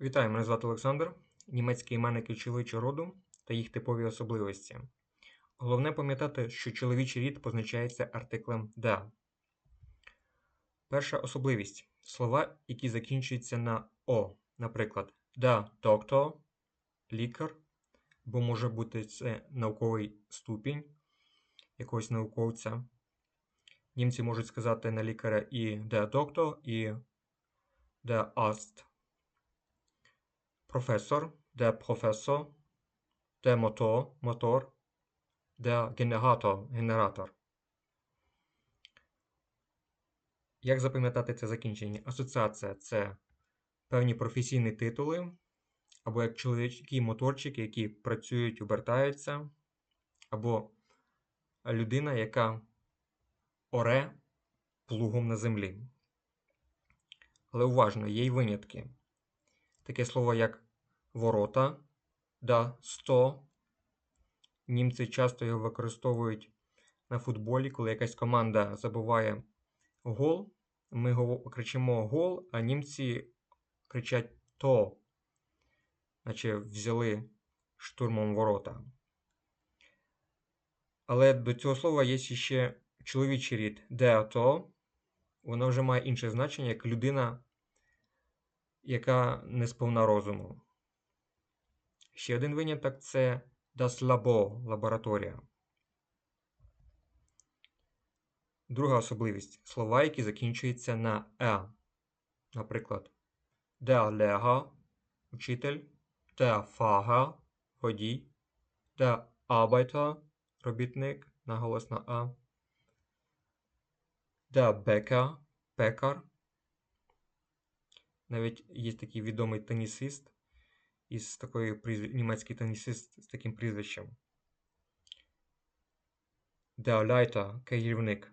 Вітаю, мене звати Олександр. Німецькі іменники чоловічого роду та їх типові особливості. Головне пам'ятати, що чоловічий рід позначається артиклем «der». Перша особливість слова, які закінчуються на О. Наприклад, der Doktor – лікар, бо може бути це науковий ступінь якогось науковця. Німці можуть сказати на лікаря і der Doktor, і der Arzt. Професор, der Professor, der Motor, мотор, der Generator, генератор. Як запам'ятати це закінчення? Асоціація це певні професійні титули, або як чоловічі моторчики, які працюють, обертаються, або людина, яка оре плугом на землі. Але уважно, є й винятки. Таке слово, як ворота, да 100. Німці часто його використовують на футболі, коли якась команда забуває гол. Ми кричимо гол, а німці кричать то, наче взяли штурмом ворота. Але до цього слова є ще чоловічий рід der то. Воно вже має інше значення, як людина, яка не сповна розуму. Ще один виняток це das Labor – лабораторія. Друга особливість слова, які закінчуються на е. Наприклад, der Lehrer – учитель, der Fahrer – водій, der Arbeiter – робітник, наголос на а, der Bäcker – пекар. Навіть є такий відомий тенісист із такою німецький тенісист з таким прізвищем. Leiter – керівник.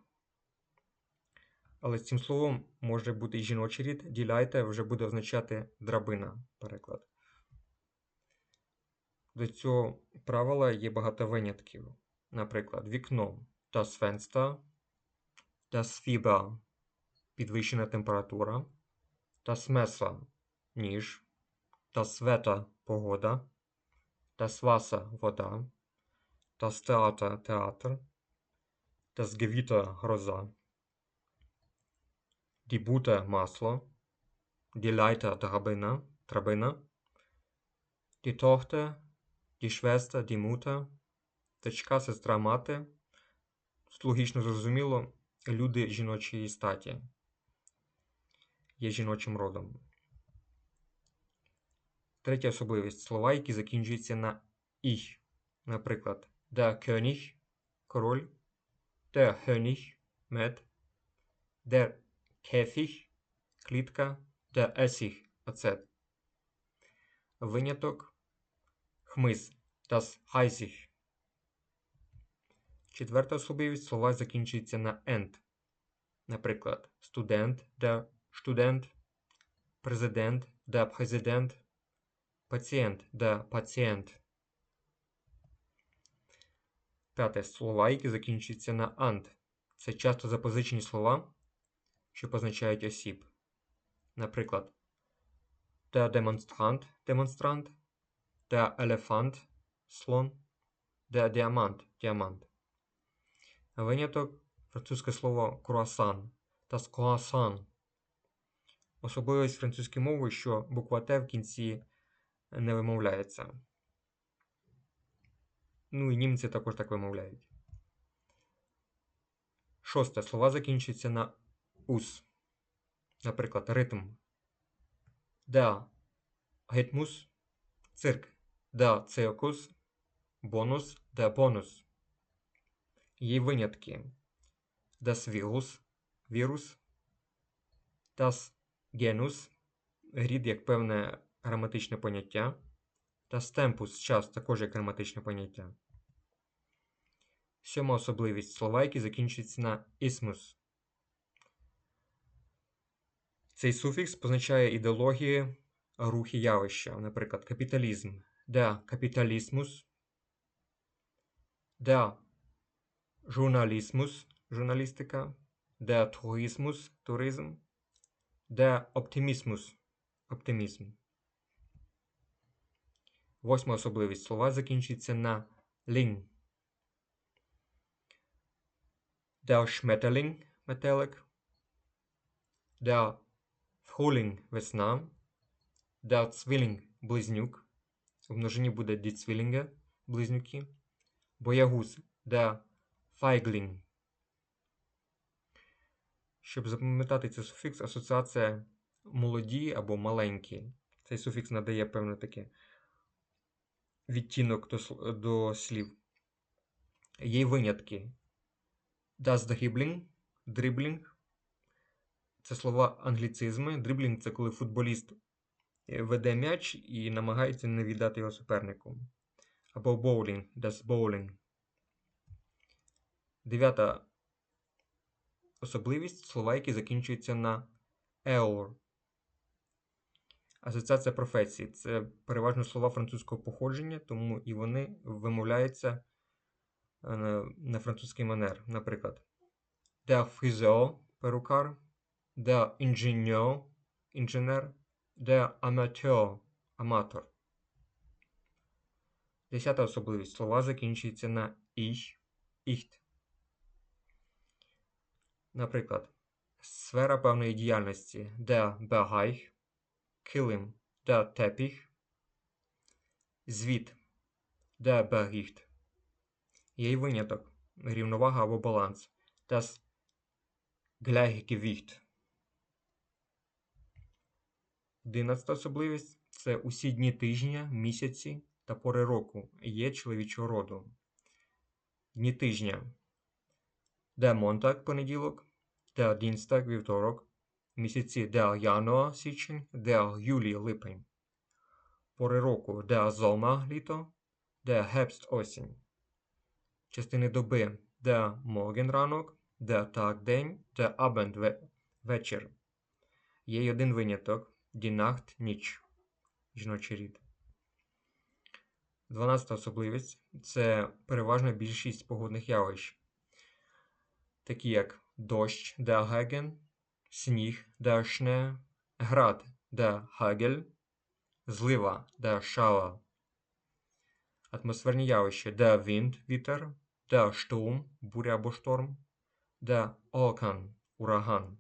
Але цим словом може бути і жіночий рід. Leiter вже буде означати драбина, переклад. До цього правила є багато винятків. Наприклад, вікно das Fenster, das Fieber – підвищена температура, das Messer – ніж, das Wetter – погода, das Wasser – вода, das Theater – театр, das Gewitter – гроза, Butter – масло, Leiter – драбина, драбина, Schwester, die Mutter, дочка, сестра, мати. Тут зрозуміло, люди жіночої статі є жіночим родом. Третя особливість слова, які закінчуються на «іх». Наприклад, der König – король, der Hönig – мед, der Käfig – клітка, der Essig – оцет. Виняток – хмиз, das Heißig. Четверта особливість слова закінчуються на «енд». Наприклад, студент, der Student, президент, der Präsident, пацієнт, der Patient. П'яте слова, які закінчуються на «анд». Це часто запозичені слова, що позначають осіб. Наприклад, der Demonstrant – демонстрант, der Elefant – слон, der Diamant – діамант. Виняток французьке слово круасан das croissant. Особливість французької мови, що буква Т в кінці не вимовляється. Ну і німці також так вимовляють. Шосте. Слова закінчуються на ус. Наприклад, ритм. Der Rhythmus – цирк. Der Circus – бонус. Der Bonus. Є винятки. Das Virus – вірус. Das Genus – рід як певне граматичне поняття. Das Tempus – час також як граматичне поняття. Сьома особливість слова, які закінчуються на ісмус. Цей суфікс позначає ідеології, рухи явища, наприклад, капіталізм, der Kapitalismus, der Journalismus – журналістика, der Tourismus – туризм, der Optimismus – оптимізм. Восьма особливість. Слова закінчуються на лін. Der Schmetterling – метелик. Der Frühling – весна. Der Zwilling – близнюк. В множині буде die Zwillinge – близнюки. Боягуз – der Feigling. Щоб запам'ятати цей суфікс, асоціація молоді або маленькі. Цей суфікс надає певне таке відтінок до, до слів. Є й винятки. Das Dribbling. Це слова англіцизми. Дриблінг це коли футболіст е, веде м'яч і намагається не віддати його супернику. Або боулінг, das bowling. Дев'ята особливість слова, які закінчуються на «eur». Асоціація професій це переважно слова французького походження, тому і вони вимовляються е, на, французький манер. Наприклад, der Friseur – перукар, der Ingenieur – інженер, der Amateur – аматор. Десята особливість. Слова закінчуються на ich, ich. Наприклад, сфера певної діяльності der Bereich, килим der Teppich, звіт der Bericht. Є й виняток, рівновага або баланс das Gleichgewicht. Одинадцята особливість це усі дні тижня, місяці та пори року є чоловічого роду. Дні тижня der Montag – понеділок, der Dienstag – вівторок, місяці der Januar – січень, der Juli – липень. Пори року der Sommer – літо, der Herbst – осінь. Частини доби der Morgen – ранок, der Tag – день, Abend – ве- вечір. Є один виняток Nacht – ніч. Жіночий рід. Дванадцята особливість це переважна більшість погодних явищ, такі як дощ der Regen, сніг der Schnee, град der Hagel, злива der Schauer. Атмосферні явища der Wind – вітер, der Sturm – буря або шторм, der Orkan – ураган.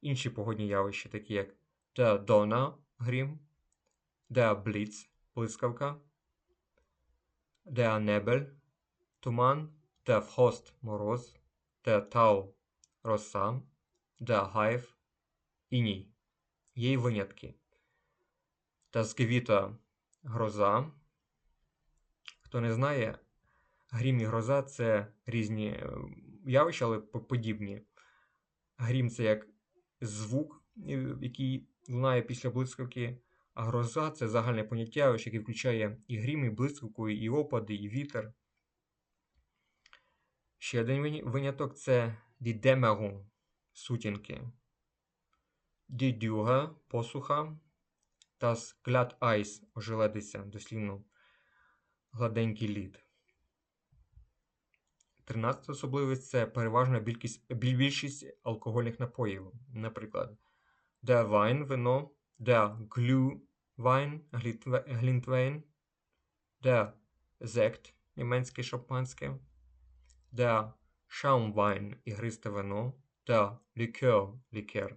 Інші погодні явища, такі як der Donner – грім, der Blitz – блискавка, der Nebel – туман, der Frost – мороз, der Tau – роса, der Hive – іній. Є й винятки. Das Gewitter – гроза. Хто не знає, грім і гроза це різні е, явища, але подібні. Грім це як звук, е, який лунає після блискавки, а гроза це загальне поняття, яке включає і грім, і блискавку, і опади, і вітер. Ще один виняток це Dämmerung – сутінки. Dürre – посуха. Das Glatteis – ожеледиця, дослівно гладенький лід. Тринадцята особливість це переважна більшість, більшість алкогольних напоїв. Наприклад, der Wein – вино, Glühwein – глітве- глінтвейн, der Sekt – німецьке шампанське, der Schaumwein – ігристе вино, der Likör – лікер,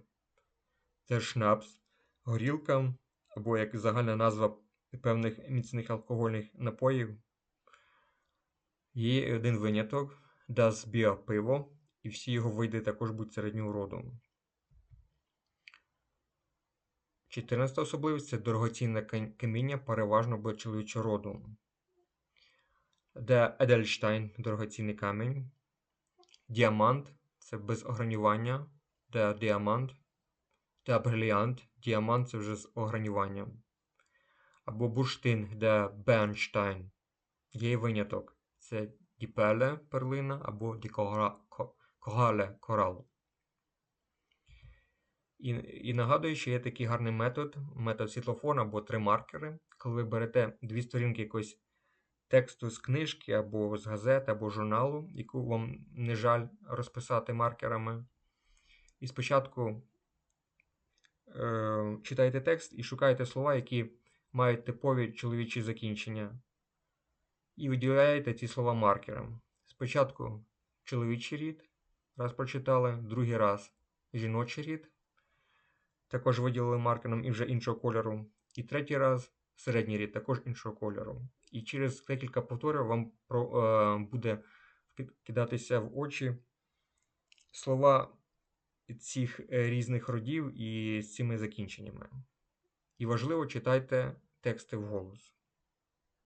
der Schnaps – горілка, або як загальна назва певних міцних алкогольних напоїв. Є один виняток Das Bier – пиво, і всі його види також будуть середнього роду. 14 особливість це дорогоцінне каміння, переважно чоловічого роду. Der Edelstein – дорогоцінний камінь. Діамант це без огранювання. Der діамант. Der бриліант. Діамант це вже з огранюванням. Або бурштин, der Bernstein. Є й виняток. Це діпеле перлина або дікора, ко- корал. І, і нагадую, що є такий гарний метод, метод світлофона або три маркери. Коли ви берете дві сторінки якогось тексту з книжки або з газети, або журналу, яку вам не жаль розписати маркерами. І спочатку е, читаєте текст і шукаєте слова, які мають типові чоловічі закінчення. І виділяєте ці слова маркером. Спочатку чоловічий рід, раз прочитали, другий раз жіночий рід, також виділили маркером і вже іншого кольору. І третій раз середній рід, також іншого кольору. І через декілька повторів вам е, буде кидатися в очі слова цих е, різних родів і з цими закінченнями. І важливо читайте тексти вголос.